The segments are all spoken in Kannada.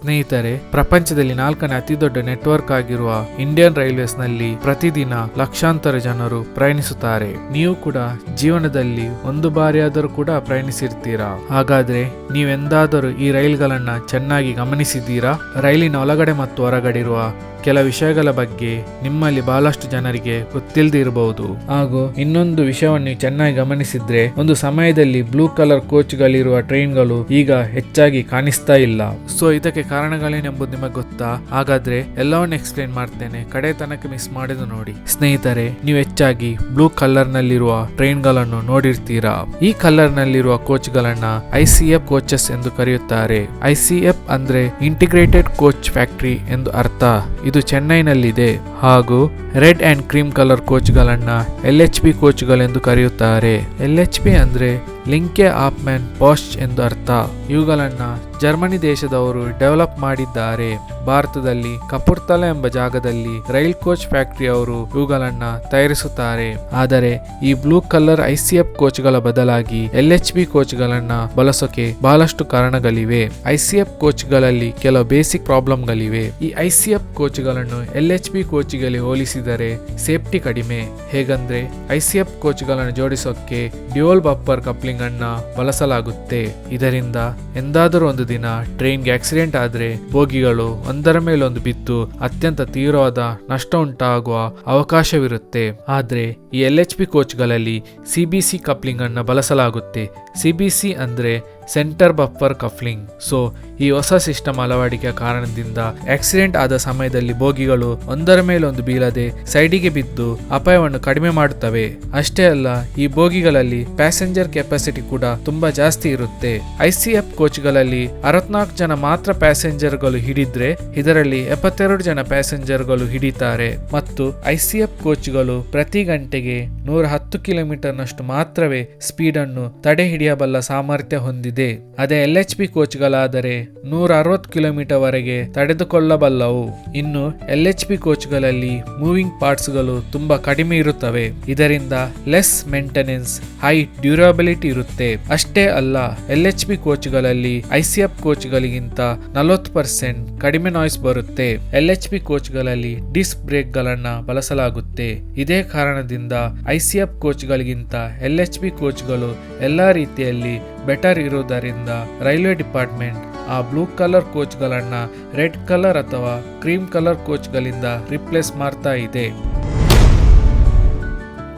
ಸ್ನೇಹಿತರೆ, ಪ್ರಪಂಚದಲ್ಲಿ ನಾಲ್ಕನೇ ಅತಿ ದೊಡ್ಡ ನೆಟ್ವರ್ಕ್ ಆಗಿರುವ ಇಂಡಿಯನ್ ರೈಲ್ವೇಸ್ನಲ್ಲಿ ಪ್ರತಿದಿನ ಲಕ್ಷಾಂತರ ಜನರು ಪ್ರಯಾಣಿಸುತ್ತಾರೆ. ನೀವು ಕೂಡ ಜೀವನದಲ್ಲಿ ಒಂದು ಬಾರಿಯಾದರೂ ಕೂಡ ಪ್ರಯಾಣಿಸಿರ್ತೀರಾ? ಹಾಗಾದ್ರೆ ನೀವೆಂದಾದರೂ ಈ ರೈಲ್ಗಳನ್ನ ಚೆನ್ನಾಗಿ ಗಮನಿಸಿದ್ದೀರಾ? ರೈಲಿನ ಒಳಗಡೆ ಮತ್ತು ಹೊರಗಡೆ ಇರುವ ಕೆಲ ವಿಷಯಗಳ ಬಗ್ಗೆ ನಿಮ್ಮಲ್ಲಿ ಬಹಳಷ್ಟು ಜನರಿಗೆ ಗೊತ್ತಿಲ್ಲದೆ ಇರಬಹುದು. ಹಾಗೂ ಇನ್ನೊಂದು ವಿಷಯವನ್ನು ಚೆನ್ನಾಗಿ ಗಮನಿಸಿದ್ರೆ, ಒಂದು ಸಮಯದಲ್ಲಿ ಬ್ಲೂ ಕಲರ್ ಕೋಚ್ಗಳಿರುವ ಟ್ರೈನ್ಗಳು ಈಗ ಹೆಚ್ಚಾಗಿ ಕಾಣಿಸ್ತಾ ಇಲ್ಲ. ಸೊ, ಇದಕ್ಕೆ ಕಾರಣಗಳೇನೆಂಬುದು ನಿಮಗೆ ಗೊತ್ತಾ? ಹಾಗಾದ್ರೆ ಎಲ್ಲವನ್ನು ಎಕ್ಸ್ಪ್ಲೇನ್ ಮಾಡ್ತೇನೆ. ಕಡೆ ತನಕ ಮಿಸ್ ಮಾಡಿದ್ರು ನೋಡಿ. ಸ್ನೇಹಿತರೆ, ನೀವು ಹೆಚ್ಚಾಗಿ ಬ್ಲೂ ಕಲರ್ ನಲ್ಲಿರುವ ಟ್ರೈನ್ಗಳನ್ನು ನೋಡಿರ್ತೀರಾ? ಈ ಕಲರ್ ನಲ್ಲಿರುವ ಕೋಚ್ಗಳನ್ನ ಐ ಸಿ ಎಫ್ ಕೋಚಸ್ ಎಂದು ಕರೆಯುತ್ತಾರೆ. ಐ ಸಿ ಎಫ್ ಅಂದ್ರೆ ಇಂಟಿಗ್ರೇಟೆಡ್ ಕೋಚ್ ಫ್ಯಾಕ್ಟರಿ ಎಂದು ಅರ್ಥ. ಇದು ಚೆನ್ನೈನಲ್ಲಿದೆ. ಹಾಗೂ ರೆಡ್ ಅಂಡ್ ಕ್ರೀಮ್ ಕಲರ್ ಕೋಚ್ಗಳನ್ನ ಎಲ್ ಎಚ್ ಪಿ ಕೋಚ್ಗಳೆಂದು ಕರೆಯುತ್ತಾರೆ. ಎಲ್ ಎಚ್ ಪಿ ಅಂದ್ರೆ ಲಿಂಕೆ ಆಪ್ಮ್ಯಾನ್ ಪಾಸ್ಟ್ ಎಂದು ಅರ್ಥ. ಇವುಗಳನ್ನು ಜರ್ಮನಿ ದೇಶದವರು ಡೆವಲಪ್ ಮಾಡಿದ್ದಾರೆ. ಭಾರತದಲ್ಲಿ ಕಪೂರ್ತಲ ಎಂಬ ಜಾಗದಲ್ಲಿ ರೈಲ್ ಕೋಚ್ ಫ್ಯಾಕ್ಟರಿ ಅವರು ಇವುಗಳನ್ನ ತಯಾರಿಸುತ್ತಾರೆ. ಆದರೆ ಈ ಬ್ಲೂ ಕಲರ್ ಐಸಿಎಫ್ ಕೋಚ್ಗಳ ಬದಲಾಗಿ ಎಲ್ ಎಚ್ ಬಿ ಕೋಚ್ಗಳನ್ನ ಬಳಸೋಕೆ ಬಹಳಷ್ಟು ಕಾರಣಗಳಿವೆ. ಐಸಿಎಫ್ ಕೋಚ್ಗಳಲ್ಲಿ ಕೆಲವು ಬೇಸಿಕ್ ಪ್ರಾಬ್ಲಮ್ಗಳಿವೆ. ಈ ಐಸಿಎಫ್ ಕೋಚ್ಗಳನ್ನು ಎಲ್ ಎಚ್ ಬಿ ಕೋಚ್ಗಳಿಗೆ ಹೋಲಿಸಿದರೆ ಸೇಫ್ಟಿ ಕಡಿಮೆ. ಹೇಗಂದ್ರೆ ಐಸಿಎಫ್ ಕೋಚ್ಗಳನ್ನು ಜೋಡಿಸೋಕೆ ಡ್ಯೂಯಲ್ ಬಪ್ಪರ್ ಕಪ್ಲಿಂಗ್ ಅನ್ನ ಬಳಸಲಾಗುತ್ತೆ. ಇದರಿಂದ ಎಂದಾದರೂ ಒಂದು ದಿನ ಟ್ರೈನ್ಗೆ ಆಕ್ಸಿಡೆಂಟ್ ಆದ್ರೆ ಬೋಗಿಗಳು ಒಂದರ ಮೇಲೊಂದು ಬಿದ್ದು ಅತ್ಯಂತ ತೀವ್ರವಾದ ನಷ್ಟ ಉಂಟಾಗುವ ಅವಕಾಶವಿರುತ್ತೆ. ಆದ್ರೆ ಈ ಎಲ್ ಎಚ್ ಪಿ ಕೋಚ್ಗಳಲ್ಲಿ ಸಿ ಬಿ ಕಪ್ಲಿಂಗ್ ಅನ್ನ ಬಳಸಲಾಗುತ್ತೆ. ಸಿ ಬಿ ಸಿ ಅಂದ್ರೆ ಸೆಂಟರ್ ಬಫರ್ ಕಫ್ಲಿಂಗ್ ಸೊ ಈ ಹೊಸ ಸಿಸ್ಟಮ್ ಅಳವಡಿಕೆಯ ಕಾರಣದಿಂದ ಆಕ್ಸಿಡೆಂಟ್ ಆದ ಸಮಯದಲ್ಲಿ ಬೋಗಿಗಳು ಒಂದರ ಮೇಲೊಂದು ಬೀಳದೆ ಸೈಡಿಗೆ ಬಿದ್ದು ಅಪಾಯವನ್ನು ಕಡಿಮೆ ಮಾಡುತ್ತವೆ. ಅಷ್ಟೇ ಅಲ್ಲ, ಈ ಬೋಗಿಗಳಲ್ಲಿ ಪ್ಯಾಸೆಂಜರ್ ಕೆಪಾಸಿಟಿ ಕೂಡ ತುಂಬಾ ಜಾಸ್ತಿ ಇರುತ್ತೆ. ಐಸಿಎಫ್ ಕೋಚ್ಗಳಲ್ಲಿ ಅರವತ್ನಾಲ್ಕು ಜನ ಮಾತ್ರ ಪ್ಯಾಸೆಂಜರ್ಗಳು ಹಿಡಿದ್ರೆ ಇದರಲ್ಲಿ ಎಪ್ಪತ್ತೆರಡು ಜನ ಪ್ಯಾಸೆಂಜರ್ಗಳು ಹಿಡಿತಾರೆ. ಮತ್ತು ಐಸಿಎಫ್ ಕೋಚ್ಗಳು ಪ್ರತಿ ಗಂಟೆಗೆ ನೂರ ಹತ್ತು ಕಿಲೋಮೀಟರ್ನಷ್ಟು ಮಾತ್ರವೇ ಸ್ಪೀಡ್ ಅನ್ನು ತಡೆ ಹಿಡಿಯಬಲ್ಲ ಸಾಮರ್ಥ್ಯ ಹೊಂದಿದೆ. ಅದೇ ಎಲ್ ಎಚ್ ಪಿ ಕೋಚ್ಗಳಾದರೆ ನೂರ ಅರವತ್ತು ಕಿಲೋಮೀಟರ್ ವರೆಗೆ ತಡೆದುಕೊಳ್ಳಬಲ್ಲವು. ಇನ್ನು ಎಲ್ ಎಚ್ ಪಿ ಕೋಚ್ಗಳಲ್ಲಿ ಮೂವಿಂಗ್ ಪಾರ್ಟ್ಸ್ಗಳು ತುಂಬಾ ಕಡಿಮೆ ಇರುತ್ತವೆ. ಇದರಿಂದ ಲೆಸ್ ಮೇಂಟೆನೆನ್ಸ್ ಹೈ ಡ್ಯೂರಬಿಲಿಟಿ ಇರುತ್ತೆ. ಅಷ್ಟೇ ಅಲ್ಲ ಎಲ್ ಎಚ್ ಪಿ ಕೋಚ್ಗಳಲ್ಲಿ ಐಸಿಎಫ್ ಕೋಚ್ಗಳಿಗಿಂತ ನಲವತ್ತು ಪರ್ಸೆಂಟ್ ಕಡಿಮೆ ನಾಯ್ಸ್ ಬರುತ್ತೆ. ಎಲ್ ಎಚ್ ಪಿ ಕೋಚ್ಗಳಲ್ಲಿ ಡಿಸ್ಕ್ ಬ್ರೇಕ್ ಗಳನ್ನ ಬಳಸಲಾಗುತ್ತೆ. ಇದೇ ಕಾರಣದಿಂದ ಐಸಿಎಫ್ ಕೋಚ್ಗಳಿಗಿಂತ ಎಲ್ ಎಚ್ ಪಿ ಕೋಚ್ಗಳು ಎಲ್ಲಾ ರೀತಿಯಲ್ಲಿ ಬೆಟರ್ ಇರುವುದರಿಂದ ರೈಲ್ವೆ ಡಿಪಾರ್ಟ್ಮೆಂಟ್ ಆ ಬ್ಲೂ ಕಲರ್ ಕೋಚ್ಗಳನ್ನು ರೆಡ್ ಕಲರ್ ಅಥವಾ ಕ್ರೀಮ್ ಕಲರ್ ಕೋಚ್ಗಳಿಂದ ರಿಪ್ಲೇಸ್ ಮಾಡ್ತಾ ಇದೆ.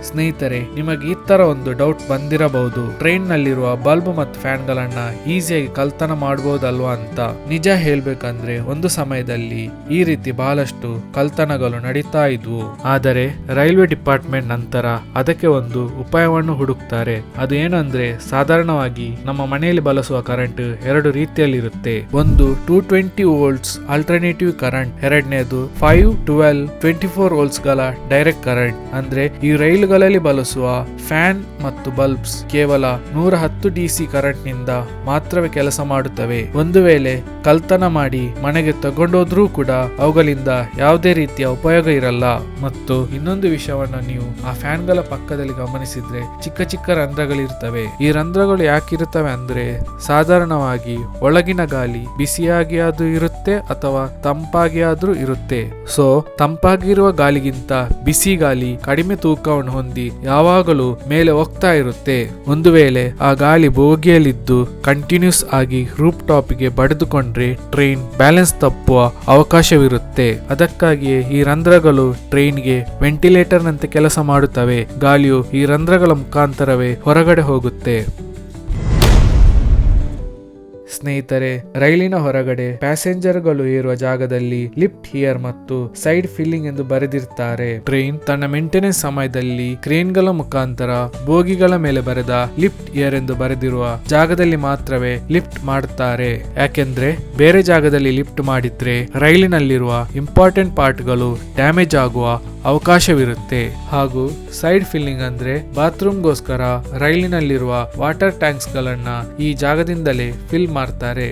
ಸ್ನೇಹಿತರೆ, ನಿಮಗೆ ಈ ತರ ಒಂದು ಡೌಟ್ ಬಂದಿರಬಹುದು. ಟ್ರೈನ್ ನಲ್ಲಿರುವ ಬಲ್ಬ್ ಮತ್ತು ಫ್ಯಾನ್ ಗಳನ್ನ ಈಸಿಯಾಗಿ ಕಲ್ತನ ಮಾಡಬಹುದಲ್ವಾ ಅಂತ ನಿಜ ಹೇಳ್ಬೇಕಂದ್ರೆ ಒಂದು ಸಮಯದಲ್ಲಿ ಈ ರೀತಿ ಬಹಳಷ್ಟು ಕಲ್ತನಗಳು ನಡೀತಾ ಇದ್ವು. ಆದರೆ ರೈಲ್ವೆ ಡಿಪಾರ್ಟ್ಮೆಂಟ್ ನಂತರ ಅದಕ್ಕೆ ಒಂದು ಉಪಾಯವನ್ನು ಹುಡುಕ್ತಾರೆ. ಅದು ಏನಂದ್ರೆ ಸಾಧಾರಣವಾಗಿ ನಮ್ಮ ಮನೆಯಲ್ಲಿ ಬಳಸುವ ಕರೆಂಟ್ ಎರಡು ರೀತಿಯಲ್ಲಿರುತ್ತೆ. ಒಂದು two twenty volts alternative current ಎರಡನೇದು ಫೈವ್ ಟ್ವೆಲ್ ಟ್ವೆಂಟಿ ಫೋರ್ ವೋಲ್ಟ್ಸ್ಗಳ ಡೈರೆಕ್ಟ್ ಕರೆಂಟ್ ಅಂದ್ರೆ ಈ ರೈಲುಗಳಲ್ಲಿ ಬಳಸುವ ಫ್ಯಾನ್ ಮತ್ತು ಬಲ್ಬ್ಸ್ ಕೇವಲ ನೂರ ಹತ್ತು ಡಿಸಿ ಕರೆಂಟ್ನಿಂದ ಮಾತ್ರವೇ ಕೆಲಸ ಮಾಡುತ್ತವೆ. ಒಂದು ವೇಳೆ ಕಲ್ತನ ಮಾಡಿ ಮನೆಗೆ ತಗೊಂಡೋದ್ರೂ ಕೂಡ ಅವುಗಳಿಂದ ಯಾವುದೇ ರೀತಿಯ ಉಪಯೋಗ ಇರಲ್ಲ. ಮತ್ತು ಇನ್ನೊಂದು ವಿಷಯವನ್ನು ನೀವು ಆ ಫ್ಯಾನ್ಗಳ ಪಕ್ಕದಲ್ಲಿ ಗಮನಿಸಿದ್ರೆ ಚಿಕ್ಕ ಚಿಕ್ಕ ರಂಧ್ರಗಳಿರ್ತವೆ. ಈ ರಂಧ್ರಗಳು ಯಾಕಿರುತ್ತವೆ ಅಂದ್ರೆ ಸಾಧಾರಣವಾಗಿ ಒಳಗಿನ ಗಾಳಿ ಬಿಸಿಯಾಗಿ ಆದ್ರೂ ಇರುತ್ತೆ ಅಥವಾ ತಂಪಾಗಿ ಆದ್ರೂ ಇರುತ್ತೆ. ಸೊ ತಂಪಾಗಿರುವ ಗಾಳಿಗಿಂತ ಬಿಸಿ ಗಾಳಿ ಕಡಿಮೆ ತೂಕವನ್ನು ಹೊಂದಿ ಯಾವಾಗಲೂ ಮೇಲೆ ಹೋಗ್ತಾ ಇರುತ್ತೆ. ಒಂದು ವೇಳೆ ಆ ಗಾಳಿ ಬೋಗಿಯಲ್ಲಿದ್ದು ಕಂಟಿನ್ಯೂಸ್ ಆಗಿ ರೂಪ್ ಟಾಪ್ಗೆ ಬಡಿದುಕೊಂಡ್ರೆ ಟ್ರೈನ್ ಬ್ಯಾಲೆನ್ಸ್ ತಪ್ಪುವ ಅವಕಾಶವಿರುತ್ತೆ. ಅದಕ್ಕಾಗಿಯೇ ಈ ರಂಧ್ರಗಳು ಟ್ರೈನ್ಗೆ ವೆಂಟಿಲೇಟರ್ ನಂತೆ ಕೆಲಸ ಮಾಡುತ್ತವೆ. ಗಾಳಿಯು ಈ ರಂಧ್ರಗಳ ಮುಖಾಂತರವೇ ಹೊರಗಡೆ ಹೋಗುತ್ತೆ. ಸ್ನೇಹಿತರೆ, ರೈಲಿನ ಹೊರಗಡೆ ಪ್ಯಾಸೆಂಜರ್ಗಳು ಏರುವ ಜಾಗದಲ್ಲಿ ಲಿಫ್ಟ್ ಹಿಯರ್ ಮತ್ತು ಸೈಡ್ ಫಿಲ್ಲಿಂಗ್ ಎಂದು ಬರೆದಿರುತ್ತಾರೆ. ಟ್ರೈನ್ ತನ್ನ ಮೇಂಟೆನೆನ್ಸ್ ಸಮಯದಲ್ಲಿ ಕ್ರೇನ್ಗಳ ಮುಖಾಂತರ ಬೋಗಿಗಳ ಮೇಲೆ ಬರೆದ ಲಿಫ್ಟ್ ಇಯರ್ ಎಂದು ಬರೆದಿರುವ ಜಾಗದಲ್ಲಿ ಮಾತ್ರವೇ ಲಿಫ್ಟ್ ಮಾಡುತ್ತಾರೆ. ಯಾಕೆಂದ್ರೆ, ಬೇರೆ ಜಾಗದಲ್ಲಿ ಲಿಫ್ಟ್ ಮಾಡಿದ್ರೆ ರೈಲಿನಲ್ಲಿರುವ ಇಂಪಾರ್ಟೆಂಟ್ ಪಾರ್ಟ್ಗಳು ಡ್ಯಾಮೇಜ್ ಆಗುವ ಅವಕಾಶವಿರುತ್ತೆ. ಹಾಗೂ ಸೈಡ್ ಫಿಲ್ಲಿಂಗ್ ಅಂದ್ರೆ ಬಾತ್ರೂಮ್ಗೋಸ್ಕರ ರೈಲಿನಲ್ಲಿರುವ ವಾಟರ್ ಟ್ಯಾಂಕ್ಸ್ ಗಳನ್ನ ಈ ಜಾಗದಿಂದಲೇ ಫಿಲ್ ಮಾಡ್ತಾರೆ.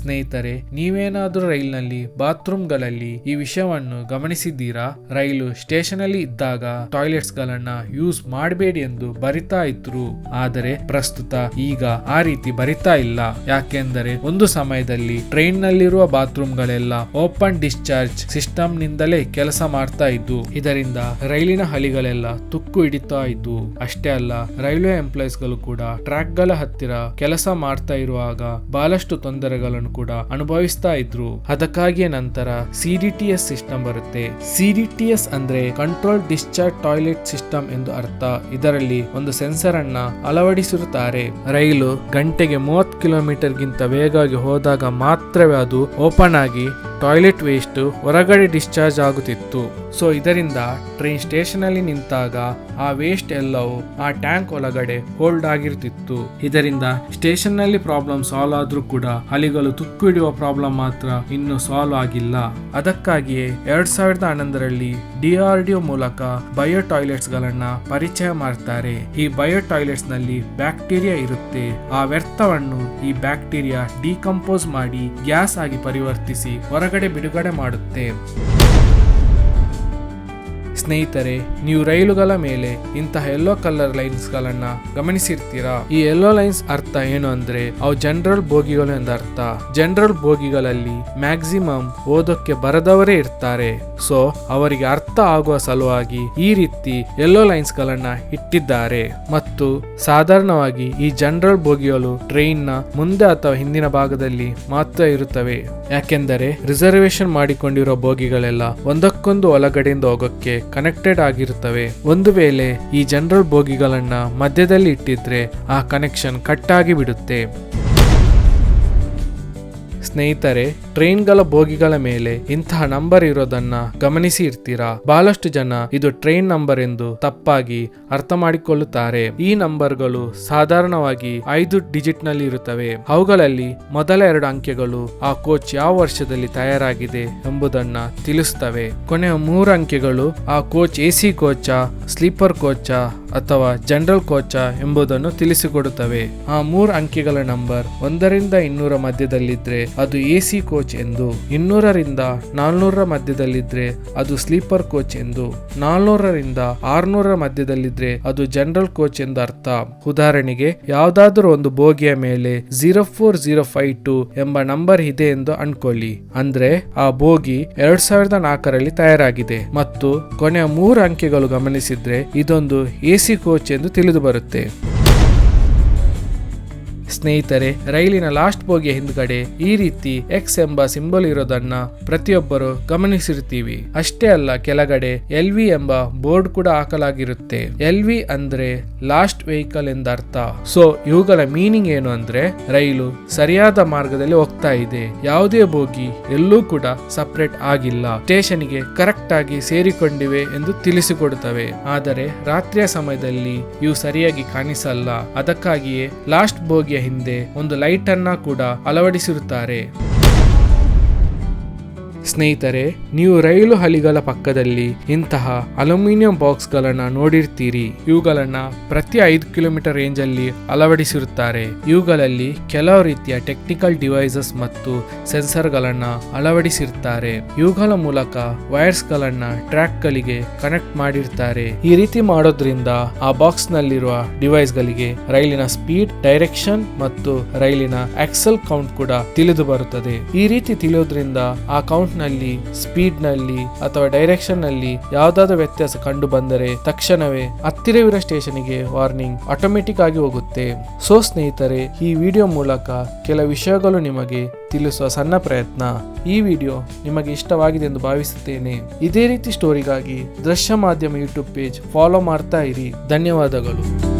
ಸ್ನೇಹಿತರೆ, ನೀವೇನಾದ್ರೂ ರೈಲ್ನಲ್ಲಿ, ಬಾತ್ರೂಮ್ಗಳಲ್ಲಿ ಈ ವಿಷಯವನ್ನು ಗಮನಿಸಿದ್ದೀರಾ? ರೈಲು ಸ್ಟೇಷನ್ ಅಲ್ಲಿ ಇದ್ದಾಗ ಟಾಯ್ಲೆಟ್ಸ್ ಗಳನ್ನ ಯೂಸ್ ಮಾಡಬೇಡಿ ಎಂದು ಬರಿತಾ ಇದ್ರು. ಆದರೆ ಪ್ರಸ್ತುತ ಈಗ ಆ ರೀತಿ ಬರಿತಾ ಇಲ್ಲ. ಯಾಕೆಂದರೆ ಒಂದು ಸಮಯದಲ್ಲಿ ಟ್ರೈನ್ ನಲ್ಲಿರುವ ಬಾತ್ರೂಮ್ ಗಳೆಲ್ಲ ಓಪನ್ ಡಿಸ್ಚಾರ್ಜ್ ಸಿಸ್ಟಮ್ ನಿಂದಲೇ ಕೆಲಸ ಮಾಡ್ತಾ ಇದ್ದು, ಇದರಿಂದ ರೈಲಿನ ಹಳಿಗಳೆಲ್ಲ ತುಕ್ಕು ಹಿಡಿತಾ ಇದ್ದು, ಅಷ್ಟೇ ಅಲ್ಲ, ರೈಲ್ವೆ ಎಂಪ್ಲಾಯೀಸ್ಗಳು ಕೂಡ ಟ್ರ್ಯಾಕ್ಗಳ ಹತ್ತಿರ ಕೆಲಸ ಮಾಡ್ತಾ ಇರುವಾಗ ಬಹಳಷ್ಟು ತೊಂದರೆಗಳನ್ನು ಕೂಡ ಅನುಭವಿಸ್ತಾ ಇದ್ರು. ಅದಕ್ಕಾಗಿಯೇ ನಂತರ ಸಿಡಿಟಿಎಸ್ ಸಿಸ್ಟಮ್ ಬರುತ್ತೆ. ಸಿಡಿಟಿಎಸ್ ಅಂದ್ರೆ ಕಂಟ್ರೋಲ್ ಡಿಸ್ಚಾರ್ಜ್ ಟಾಯ್ಲೆಟ್ ಸಿಸ್ಟಮ್ ಎಂದು ಅರ್ಥ. ಇದರಲ್ಲಿ ಒಂದು ಸೆನ್ಸರ್ ಅನ್ನ ಅಳವಡಿಸಿರುತ್ತಾರೆ. ರೈಲು ಗಂಟೆಗೆ ಮೂವತ್ತು ಕಿಲೋಮೀಟರ್ ಗಿಂತ ವೇಗವಾಗಿ ಹೋದಾಗ ಮಾತ್ರವೇ ಅದು ಓಪನ್ ಆಗಿ ಟಾಯ್ಲೆಟ್ ವೇಸ್ಟ್ ಹೊರಗಡೆ ಡಿಸ್ಚಾರ್ಜ್ ಆಗುತ್ತಿತ್ತು. ಸೊ ಇದರಿಂದ ಟ್ರೈನ್ ಸ್ಟೇಷನ್ ಅಲ್ಲಿ ನಿಂತಾಗ ಆ ವೇಸ್ಟ್ ಎಲ್ಲವೂ ಆ ಟ್ಯಾಂಕ್ ಒಳಗಡೆ ಹೋಲ್ಡ್ ಆಗಿರ್ತಿತ್ತು. ಇದರಿಂದ ಸ್ಟೇಷನ್ನಲ್ಲಿ ಪ್ರಾಬ್ಲಮ್ ಸಾಲ್ವ್ ಆದ್ರೂ ಕೂಡ ಹಲಿಗಳು ತುಕ್ಕು ಹಿಡಿಯುವ ಪ್ರಾಬ್ಲಮ್ ಮಾತ್ರ ಇನ್ನು ಸಾಲ್ವ್ ಆಗಿಲ್ಲ. ಅದಕ್ಕಾಗಿಯೇ ಎರಡ್ ಸಾವಿರದ ಹನ್ನೊಂದರಲ್ಲಿ ಡಿಆರ್ಡಿಒ ಮೂಲಕ ಬಯೋ ಟಾಯ್ಲೆಟ್ಸ್ ಗಳನ್ನ ಪರಿಚಯ ಮಾಡ್ತಾರೆ. ಈ ಬಯೋ ಟಾಯ್ಲೆಟ್ಸ್ನಲ್ಲಿ ಬ್ಯಾಕ್ಟೀರಿಯಾ ಇರುತ್ತೆ. ಆ ವ್ಯರ್ಥವನ್ನು ಈ ಬ್ಯಾಕ್ಟೀರಿಯಾ ಡಿಕಂಪೋಸ್ ಮಾಡಿ ಗ್ಯಾಸ್ ಆಗಿ ಪರಿವರ್ತಿಸಿ ಹೊರಗಡೆ ಬಿಡುಗಡೆ ಮಾಡುತ್ತೆ ಸ್ನೇಹಿತರೆ, ನೀವು ರೈಲುಗಳ ಮೇಲೆ ಇಂತಹ ಯೆಲ್ಲೋ ಕಲರ್ ಲೈನ್ಸ್ ಗಳನ್ನ ಗಮನಿಸಿರ್ತೀರಾ? ಈ ಯೆಲ್ಲೋ ಲೈನ್ಸ್ ಅರ್ಥ ಏನು ಅಂದ್ರೆ, ಅವು ಜನರಲ್ ಬೋಗಿಗಳು ಎಂದರ್ಥ ಜನರಲ್ ಬೋಗಿಗಳಲ್ಲಿ ಮ್ಯಾಕ್ಸಿಮಮ್ ಓದೋಕೆ ಬರದವರೇ ಇರ್ತಾರೆ. ಸೊ, ಅವರಿಗೆ ಅರ್ಥ ಆಗುವ ಸಲುವಾಗಿ ಈ ರೀತಿ ಯೆಲ್ಲೋ ಲೈನ್ಸ್ ಗಳನ್ನ ಇಟ್ಟಿದ್ದಾರೆ. ಮತ್ತು ಸಾಧಾರಣವಾಗಿ ಈ ಜನರಲ್ ಬೋಗಿಗಳು ಟ್ರೈನ್ನ ಮುಂದೆ ಅಥವಾ ಹಿಂದಿನ ಭಾಗದಲ್ಲಿ ಮಾತ್ರ ಇರುತ್ತವೆ. ಯಾಕೆಂದರೆ ರಿಸರ್ವೇಶನ್ ಮಾಡಿಕೊಂಡಿರೋ ಬೋಗಿಗಳೆಲ್ಲ ಒಂದಕ್ಕೊಂದು ಒಳಗಡೆಯಿಂದ ಹೋಗೋಕ್ಕೆ ಕನೆಕ್ಟೆಡ್ ಆಗಿರುತ್ತವೆ. ಒಂದು ವೇಳೆ ಈ ಜನರಲ್ ಬೋಗಿಗಳನ್ನ ಮಧ್ಯದಲ್ಲಿ ಇಟ್ಟಿದ್ರೆ ಆ ಕನೆಕ್ಷನ್ ಕಟ್ ಆಗಿ ಬಿಡುತ್ತೆ. ಸ್ನೇಹಿತರೆ, ಟ್ರೈನ್ಗಳ ಬೋಗಿಗಳ ಮೇಲೆ ಇಂತಹ ನಂಬರ್ ಇರೋದನ್ನ ಗಮನಿಸಿ ಇರ್ತೀರಾ ಬಹಳಷ್ಟು ಜನ ಇದು ಟ್ರೈನ್ ನಂಬರ್ ಎಂದು ತಪ್ಪಾಗಿ ಅರ್ಥ ಮಾಡಿಕೊಳ್ಳುತ್ತಾರೆ ಈ ನಂಬರ್ಗಳು ಸಾಧಾರಣವಾಗಿ ಐದು ಡಿಜಿಟ್ನಲ್ಲಿ ಇರುತ್ತವೆ. ಅವುಗಳಲ್ಲಿ ಮೊದಲ ಎರಡು ಅಂಕೆಗಳು ಆ ಕೋಚ್ ಯಾವ ವರ್ಷದಲ್ಲಿ ತಯಾರಾಗಿದೆ ಎಂಬುದನ್ನ ತಿಳಿಸುತ್ತವೆ. ಕೊನೆಯ ಮೂರು ಅಂಕೆಗಳು ಆ ಕೋಚ್ ಎಸಿ ಕೋಚ, ಸ್ಲೀಪರ್ ಕೋಚಾ ಅಥವಾ ಜನರಲ್ ಕೋಚ ಎಂಬುದನ್ನು ತಿಳಿಸಿಕೊಡುತ್ತವೆ. ಆ ಮೂರು ಅಂಕಿಗಳ ನಂಬರ್ ಒಂದರಿಂದ ಇನ್ನೂರ ಮಧ್ಯದಲ್ಲಿದ್ರೆ ಅದು ಎಸಿ ಕೋಚ್ ಎಂದು, ಇನ್ನೂರರಿಂದ ನಾಲ್ನೂರ ಮಧ್ಯದಲ್ಲಿದ್ರೆ ಅದು ಸ್ಲೀಪರ್ ಕೋಚ್ ಎಂದು, ನಾಲ್ನೂರರಿಂದ ಆರ್ನೂರ ಮಧ್ಯದಲ್ಲಿದ್ರೆ ಅದು ಜನರಲ್ ಕೋಚ್ ಎಂದು ಅರ್ಥ. ಉದಾಹರಣೆಗೆ, ಯಾವ್ದಾದ್ರೂ ಒಂದು ಬೋಗಿಯ ಮೇಲೆ zero four zero five two ಎಂಬ ನಂಬರ್ ಇದೆ ಎಂದು ಅನ್ಕೊಳ್ಳಿ. ಅಂದ್ರೆ, ಆ ಬೋಗಿ ಎರಡ್ ಸಾವಿರದ ನಾಲ್ಕರಲ್ಲಿ ತಯಾರಾಗಿದೆ. ಮತ್ತು ಕೊನೆಯ ಮೂರು ಅಂಕೆಗಳು ಗಮನಿಸಿದ್ರೆ ಇದೊಂದು ಎಸಿ ಕೋಚ್ ಎಂದು ತಿಳಿದು ಬರುತ್ತೆ. ಸ್ನೇಹಿತರೆ, ರೈಲಿನ ಲಾಸ್ಟ್ ಬೋಗಿಯ ಹಿಂದ್ಗಡೆ ಈ ರೀತಿ ಎಕ್ಸ್ ಎಂಬ ಸಿಂಬಲ್ ಇರೋದನ್ನ ಪ್ರತಿಯೊಬ್ಬರು ಗಮನಿಸಿರ್ತೀವಿ. ಅಷ್ಟೇ ಅಲ್ಲ, ಕೆಳಗಡೆ ಎಲ್ ವಿ ಎಂಬ ಬೋರ್ಡ್ ಕೂಡ ಹಾಕಲಾಗಿರುತ್ತೆ. ಎಲ್ ವಿ ಅಂದ್ರೆ ಲಾಸ್ಟ್ ವೆಹಿಕಲ್ ಎಂದರ್ಥ ಸೊ ಇವುಗಳ ಮೀನಿಂಗ್ ಏನು ಅಂದ್ರೆ ರೈಲು ಸರಿಯಾದ ಮಾರ್ಗದಲ್ಲಿ ಹೋಗ್ತಾ ಇದೆ. ಯಾವುದೇ ಬೋಗಿ ಎಲ್ಲೂ ಕೂಡ ಸಪರೇಟ್ ಆಗಿಲ್ಲ. ಸ್ಟೇಷನ್ಗೆ ಕರೆಕ್ಟ್ ಆಗಿ ಸೇರಿಕೊಂಡಿವೆ ಎಂದು ತಿಳಿಸಿಕೊಡುತ್ತವೆ. ಆದರೆ, ರಾತ್ರಿಯ ಸಮಯದಲ್ಲಿ ಇವು ಸರಿಯಾಗಿ ಕಾಣಿಸಲ್ಲ. ಅದಕ್ಕಾಗಿಯೇ ಲಾಸ್ಟ್ ಬೋಗಿಯ ಹಿಂದೆ ಒಂದು ಲೈಟ್ ಅನ್ನ ಕೂಡ ಅಳವಡಿಸಿರುತ್ತಾರೆ. ಸ್ನೇಹಿತರೆ, ನೀವು ರೈಲು ಹಳಿಗಳ ಪಕ್ಕದಲ್ಲಿ ಇಂತಹ ಅಲ್ಯೂಮಿನಿಯಂ ಬಾಕ್ಸ್ ಗಳನ್ನ ನೋಡಿರ್ತೀರಿ. ಇವುಗಳನ್ನ ಪ್ರತಿ ಐದು ಕಿಲೋಮೀಟರ್ ರೇಂಜ್ ಅಲ್ಲಿ ಅಳವಡಿಸಿರುತ್ತಾರೆ. ಇವುಗಳಲ್ಲಿ ಕೆಲವು ರೀತಿಯ ಟೆಕ್ನಿಕಲ್ ಡಿವೈಸಸ್ ಮತ್ತು ಸೆನ್ಸರ್ ಗಳನ್ನ ಅಳವಡಿಸಿರ್ತಾರೆ ಇವುಗಳ ಮೂಲಕ ವೈರ್ಸ್ ಗಳನ್ನ ಟ್ರ್ಯಾಕ್ ಗಳಿಗೆ ಕನೆಕ್ಟ್ ಮಾಡಿರ್ತಾರೆ. ಈ ರೀತಿ ಮಾಡೋದ್ರಿಂದ ಆ ಬಾಕ್ಸ್ ನಲ್ಲಿರುವ ಡಿವೈಸ್ ಗಳಿಗೆ ರೈಲಿನ ಸ್ಪೀಡ್, ಡೈರೆಕ್ಷನ್ ಮತ್ತು ರೈಲಿನ ಆಕ್ಸಲ್ ಕೌಂಟ್ ಕೂಡ ತಿಳಿದು ಬರುತ್ತದೆ. ಈ ರೀತಿ ತಿಳಿಯೋದ್ರಿಂದ ಆ ಕೌಂಟ್ ನಲ್ಲಿ ಸ್ಪೀಡ್ನಲ್ಲಿ ಅಥವಾ ಡೈರೆಕ್ಷನ್ನಲ್ಲಿ ನಲ್ಲಿ ಯಾವ್ದಾದ್ರು ವ್ಯತ್ಯಾಸ ಕಂಡು ಬಂದರೆ ತಕ್ಷಣವೇ ಹತ್ತಿರವಿರೋ ಸ್ಟೇಷನ್ಗೆ ವಾರ್ನಿಂಗ್ ಆಟೋಮೆಟಿಕ್ ಆಗಿ ಹೋಗುತ್ತೆ. ಸೊ ಸ್ನೇಹಿತರೆ, ಈ ವಿಡಿಯೋ ಮೂಲಕ ಕೆಲ ವಿಷಯಗಳು ನಿಮಗೆ ತಿಳಿಸುವ ಸಣ್ಣ ಪ್ರಯತ್ನ. ಈ ವಿಡಿಯೋ ನಿಮಗೆ ಇಷ್ಟವಾಗಿದೆ ಎಂದು ಭಾವಿಸುತ್ತೇನೆ. ಇದೇ ರೀತಿ ಸ್ಟೋರಿಗಾಗಿ ದೃಶ್ಯ ಮಾಧ್ಯಮ ಯೂಟ್ಯೂಬ್ ಪೇಜ್ ಫಾಲೋ ಮಾಡ್ತಾ ಇರಿ. ಧನ್ಯವಾದಗಳು.